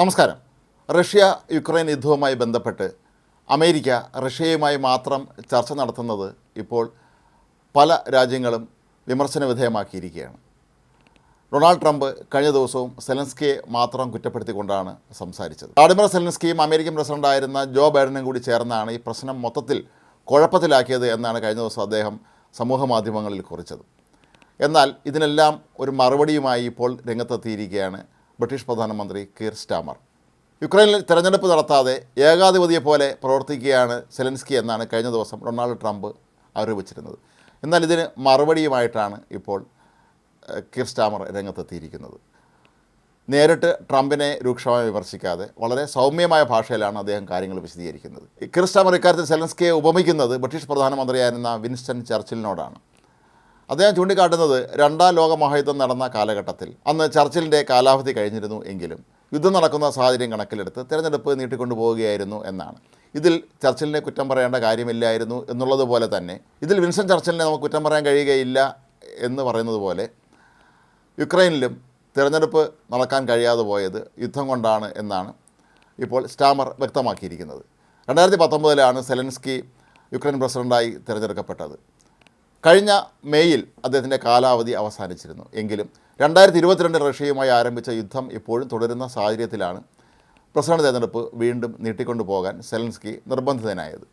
നമസ്കാരം. Russia Ukraine യുദ്ധവുമായി ബന്ധപ്പെട്ട് America റഷ്യയുമായി മാത്രം ചർച്ച നടത്തുന്നത് ഇപ്പോൾ പല രാജ്യങ്ങളും വിമർശന വിധേയമാക്കിയിരിക്കുകയാണ്. ഡൊണാൾഡ് ട്രംപ് കഴിഞ്ഞ ദിവസവും സെലൻസ്കിയെ മാത്രം കുറ്റപ്പെടുത്തിക്കൊണ്ടാണ് സംസാരിച്ചത്. വ്ളാഡിമിർ സെലൻസ്കിയും അമേരിക്കൻ പ്രസിഡന്റായിരുന്ന ജോ ബൈഡനും കൂടി ചേർന്നാണ് ഈ പ്രശ്നം മൊത്തത്തിൽ കുഴപ്പത്തിലാക്കിയത് എന്നാണ് കഴിഞ്ഞ ദിവസം അദ്ദേഹം സമൂഹ മാധ്യമങ്ങളിൽ കുറിച്ചത്. എന്നാൽ ഇതിനെല്ലാം ഒരു മറുപടിയുമായി ഇപ്പോൾ രംഗത്തെത്തിയിരിക്കുകയാണ് ബ്രിട്ടീഷ് പ്രധാനമന്ത്രി കീർ സ്റ്റാമർ. യുക്രൈനിൽ തെരഞ്ഞെടുപ്പ് നടത്താതെ ഏകാധിപതിയെ പോലെ പ്രവർത്തിക്കുകയാണ് സെലൻസ്കി എന്നാണ് കഴിഞ്ഞ ദിവസം ഡൊണാൾഡ് ട്രംപ് ആരോപിച്ചിരുന്നത്. എന്നാൽ ഇതിന് മറുപടിയുമായിട്ടാണ് ഇപ്പോൾ കീർ സ്റ്റാമർ രംഗത്തെത്തിയിരിക്കുന്നത്. നേരിട്ട് ട്രംപിനെ രൂക്ഷമായി വിമർശിക്കാതെ വളരെ സൗമ്യമായ ഭാഷയിലാണ് അദ്ദേഹം കാര്യങ്ങൾ വിശദീകരിക്കുന്നത്. കീർ സ്റ്റാമർ ഇക്കാര്യത്തിൽ സെലൻസ്കിയെ ഉപമിക്കുന്നത് ബ്രിട്ടീഷ് പ്രധാനമന്ത്രിയായിരുന്ന വിൻസ്റ്റൺ ചർച്ചിലിനോടാണ്. അദ്ദേഹം ചൂണ്ടിക്കാട്ടുന്നത് രണ്ടാം ലോക മഹായുദ്ധം നടന്ന കാലഘട്ടത്തിൽ. അന്ന് ചർച്ചിലിന്റെ കാലാവധി കഴിഞ്ഞിരുന്നു എങ്കിലും യുദ്ധം നടക്കുന്ന സാഹചര്യം കണക്കിലെടുത്ത് തിരഞ്ഞെടുപ്പ് നീട്ടിക്കൊണ്ടു പോവുകയായിരുന്നു എന്നാണ്. ഇതിൽ ചർച്ചിലിനെ കുറ്റം പറയേണ്ട കാര്യമില്ലായിരുന്നു എന്നുള്ളതുപോലെ തന്നെ ഇതിൽ വിൻസൺ ചർച്ചിലിനെ നമുക്ക് കുറ്റം പറയാൻ കഴിയുകയില്ല എന്ന് പറയുന്നത് പോലെ യുക്രൈനിലും തിരഞ്ഞെടുപ്പ് നടക്കാൻ കഴിയാതെ പോയത് യുദ്ധം കൊണ്ടാണ് എന്നാണ് ഇപ്പോൾ സ്റ്റാമർ വ്യക്തമാക്കിയിരിക്കുന്നത്. രണ്ടായിരത്തി പത്തൊമ്പതിലാണ് സെലൻസ്കി യുക്രൈൻ പ്രസിഡന്റായി തിരഞ്ഞെടുക്കപ്പെട്ടത്. കഴിഞ്ഞ മെയ്യിൽ അദ്ദേഹത്തിന്റെ കാലാവധി അവസാനിച്ചിരുന്നു. എങ്കിലും രണ്ടായിരത്തി ഇരുപത്തിരണ്ട് റഷ്യയുമായി ആരംഭിച്ച യുദ്ധം ഇപ്പോഴും തുടരുന്ന സാഹചര്യത്തിലാണ് പ്രസിഡന്റ് തെരഞ്ഞെടുപ്പ് വീണ്ടും നീട്ടിക്കൊണ്ടു പോകാൻ സെലൻസ്കി നിർബന്ധിതനായത്.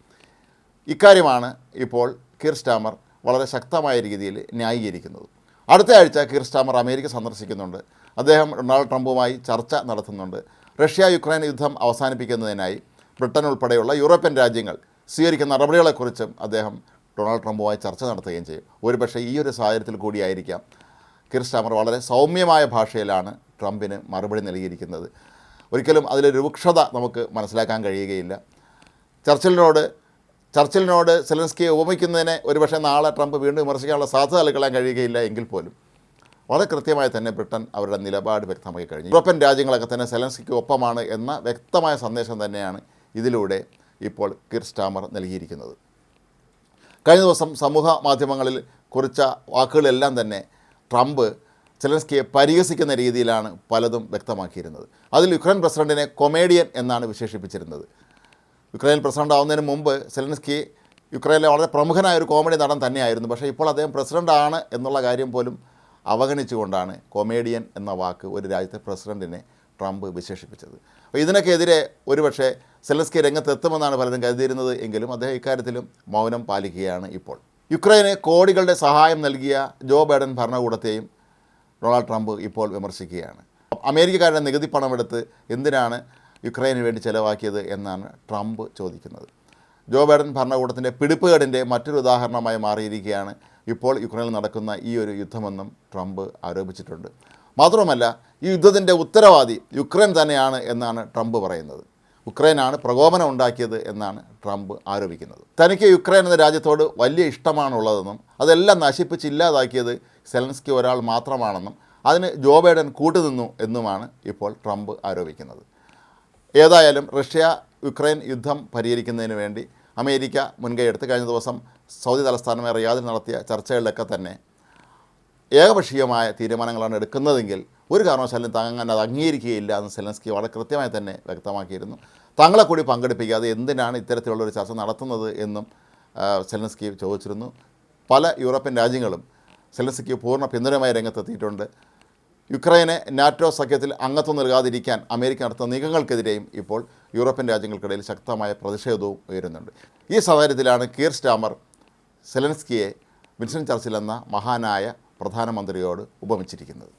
ഇക്കാര്യമാണ് ഇപ്പോൾ കീർ സ്റ്റാമർ വളരെ ശക്തമായ രീതിയിൽ ന്യായീകരിക്കുന്നത്. അടുത്ത ആഴ്ച കീർ സ്റ്റാമർ അമേരിക്ക സന്ദർശിക്കുന്നുണ്ട്. അദ്ദേഹം ഡൊണാൾഡ് ട്രംപുമായി ചർച്ച നടത്തുന്നുണ്ട്. റഷ്യ യുക്രൈൻ യുദ്ധം അവസാനിപ്പിക്കുന്നതിനായി ബ്രിട്ടൻ ഉൾപ്പെടെയുള്ള യൂറോപ്യൻ രാജ്യങ്ങൾ സ്വീകരിക്കുന്ന നടപടികളെക്കുറിച്ചും അദ്ദേഹം ഡൊണാൾഡ് ട്രംപുമായി ചർച്ച നടത്തുകയും ചെയ്യും. ഒരുപക്ഷെ ഈ ഒരു സാഹചര്യത്തിൽ കൂടിയായിരിക്കാം. കീർ വളരെ സൗമ്യമായ ഭാഷയിലാണ് ട്രംപിന് മറുപടി നൽകിയിരിക്കുന്നത്. ഒരിക്കലും അതിലെ രൂക്ഷത നമുക്ക് മനസ്സിലാക്കാൻ കഴിയുകയില്ല. ചർച്ചിലിനോട് ചർച്ചിലിനോട് സെലൻസ്കിയെ ഉപമിക്കുന്നതിനെ ഒരുപക്ഷെ നാളെ ട്രംപ് വീണ്ടും വിമർശിക്കാനുള്ള സാധ്യത നൽകാൻ കഴിയുകയില്ല എങ്കിൽ പോലും. വളരെ കൃത്യമായി തന്നെ ബ്രിട്ടൻ അവരുടെ നിലപാട് വ്യക്തമാക്കി കഴിഞ്ഞു. യൂറോപ്യൻ രാജ്യങ്ങളൊക്കെ തന്നെ സെലൻസ്കിക്ക് ഒപ്പമാണ് എന്ന വ്യക്തമായ സന്ദേശം തന്നെയാണ് ഇതിലൂടെ ഇപ്പോൾ കിർസ്റ്റാമർ നൽകിയിരിക്കുന്നത്. കഴിഞ്ഞ ദിവസം സമൂഹ മാധ്യമങ്ങളിൽ കുറിച്ച വാക്കുകളെല്ലാം തന്നെ ട്രംപ് ചെലൻസ്കിയെ പരിഹസിക്കുന്ന രീതിയിലാണ് പലതും വ്യക്തമാക്കിയിരുന്നത്. അതിൽ യുക്രൈൻ പ്രസിഡന്റിനെ കൊമേഡിയൻ എന്നാണ് വിശേഷിപ്പിച്ചിരുന്നത്. യുക്രൈൻ പ്രസിഡന്റ് ആവുന്നതിന് മുമ്പ് സെലൻസ്കി യുക്രൈനിലെ വളരെ പ്രമുഖനായ ഒരു കോമഡി നടൻ തന്നെയായിരുന്നു. പക്ഷേ ഇപ്പോൾ അദ്ദേഹം പ്രസിഡന്റ് ആണ് എന്നുള്ള കാര്യം പോലും അവഗണിച്ചുകൊണ്ടാണ് കൊമേഡിയൻ എന്ന വാക്ക് ഒരു രാജ്യത്തെ പ്രസിഡന്റിനെ ട്രംപ് വിശേഷിപ്പിച്ചത്. അപ്പോൾ ഇതിനൊക്കെതിരെ ഒരുപക്ഷെ സെലസ്കി രംഗത്തെത്തുമെന്നാണ് പലരും കരുതിയിരുന്നത്. എങ്കിലും അദ്ദേഹം ഇക്കാര്യത്തിലും മൗനം പാലിക്കുകയാണ് ഇപ്പോൾ. യുക്രൈന് കോടികളുടെ സഹായം നൽകിയ ജോ ബൈഡൻ ഭരണകൂടത്തെയും ഡൊണാൾഡ് ട്രംപ് ഇപ്പോൾ വിമർശിക്കുകയാണ്. അമേരിക്കക്കാരുടെ നികുതി പണമെടുത്ത് എന്തിനാണ് യുക്രൈന് വേണ്ടി ചിലവാക്കിയത് എന്നാണ് ട്രംപ് ചോദിക്കുന്നത്. ജോ ബൈഡൻ ഭരണകൂടത്തിന്റെ പിടിപ്പുകേടിന്റെ മറ്റൊരു ഉദാഹരണമായി മാറിയിരിക്കുകയാണ് ഇപ്പോൾ യുക്രൈനിൽ നടക്കുന്ന ഈ ഒരു യുദ്ധമെന്നും ട്രംപ് ആരോപിച്ചിട്ടുണ്ട്. മാത്രമല്ല ഈ യുദ്ധത്തിന്റെ ഉത്തരവാദി യുക്രൈൻ തന്നെയാണ് എന്നാണ് ട്രംപ് പറയുന്നത്. യുക്രൈനാണ് പ്രകോപനം ഉണ്ടാക്കിയത് എന്നാണ് ട്രംപ് ആരോപിക്കുന്നത്. തനിക്ക് യുക്രൈൻ എന്ന രാജ്യത്തോട് വലിയ ഇഷ്ടമാണുള്ളതെന്നും അതെല്ലാം നശിപ്പിച്ച് ഇല്ലാതാക്കിയത് സെലൻസ്കി ഒരാൾ മാത്രമാണെന്നും അതിന് ജോ ബൈഡൻ കൂട്ടുനിന്നു എന്നുമാണ് ഇപ്പോൾ ട്രംപ് ആരോപിക്കുന്നത്. ഏതായാലും റഷ്യ യുക്രൈൻ യുദ്ധം പരിഹരിക്കുന്നതിന് വേണ്ടി അമേരിക്ക മുൻകൈയെടുത്ത് കഴിഞ്ഞ ദിവസം സൗദി തലസ്ഥാനമായ റിയാദിൽ നടത്തിയ ചർച്ചകളിലൊക്കെ തന്നെ ഏകപക്ഷീയമായ തീരുമാനങ്ങളാണ് എടുക്കുന്നതെങ്കിൽ ഒരു കാരണവശാലും താങ്ങാൻ അത് അംഗീകരിക്കുകയില്ല എന്ന് സെലൻസ്കി വളരെ കൃത്യമായി തന്നെ വ്യക്തമാക്കിയിരുന്നു. തങ്ങളെ കൂടി പങ്കെടുപ്പിക്കാതെ എന്തിനാണ് ഇത്തരത്തിലുള്ള ഒരു ചർച്ച നടത്തുന്നത് എന്നും സെലൻസ്കി ചോദിച്ചിരുന്നു. പല യൂറോപ്യൻ രാജ്യങ്ങളും സെലൻസ്കിക്ക് പൂർണ പിന്തുണയുമായി രംഗത്തെത്തിയിട്ടുണ്ട്. യുക്രൈനെ നാറ്റോ സഖ്യത്തിൽ അംഗത്വം നൽകാതിരിക്കാൻ അമേരിക്ക നടത്തുന്ന നീക്കങ്ങൾക്കെതിരെയും ഇപ്പോൾ യൂറോപ്യൻ രാജ്യങ്ങൾക്കിടയിൽ ശക്തമായ പ്രതിഷേധവും ഉയരുന്നുണ്ട്. ഈ സാഹചര്യത്തിലാണ് കീർ സ്റ്റാമർ സെലൻസ്കിയെ വിൻസൺ ചർച്ചിൽ എന്ന മഹാനായ പ്രധാനമന്ത്രിയോട് ഉപമിച്ചിരിക്കുന്നത്.